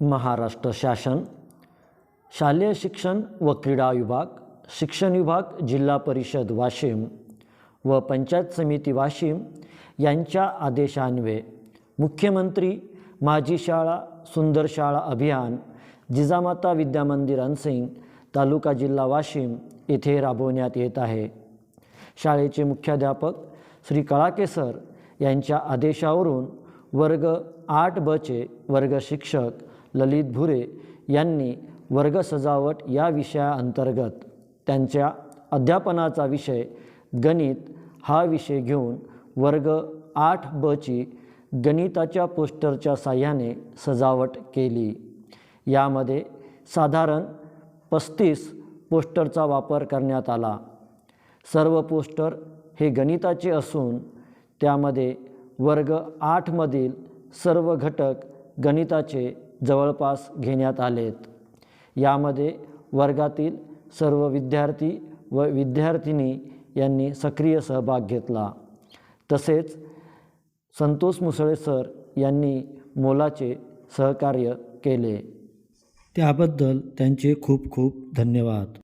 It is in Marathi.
महाराष्ट्र शासन शालेय शिक्षण व क्रीडा विभाग शिक्षण विभाग जिल्हा परिषद वाशिम व पंचायत समिती वाशिम यांच्या आदेशान्वये मुख्यमंत्री माझी शाळा सुंदर शाळा अभियान जिजामाता विद्यामंदिर अनसिंग तालुका जिल्हा वाशिम येथे राबवण्यात येत आहे. शाळेचे मुख्याध्यापक श्री कळाकेसर यांच्या आदेशावरून वर्ग आठ बचे वर्ग शिक्षक ललित भुरे यांनी वर्ग सजावट या विषयाअंतर्गत त्यांच्या अध्यापनाचा विषय गणित हा विषय घेऊन वर्ग आठ बची गणिताच्या पोस्टरच्या साह्याने सजावट केली. यामध्ये साधारण पस्तीस पोस्टरचा वापर करण्यात आला. सर्व पोस्टर हे गणिताचे असून त्यामध्ये वर्ग आठमधील सर्व घटक गणिताचे जवळपास घेण्यात आलेत. यामध्ये वर्गातील सर्व विद्यार्थी व विद्यार्थिनी यांनी सक्रिय सहभाग घेतला. तसेच संतोष मुसळे सर यांनी मोलाचे सहकार्य केले. त्याबद्दल त्यांचे खूप खूप धन्यवाद.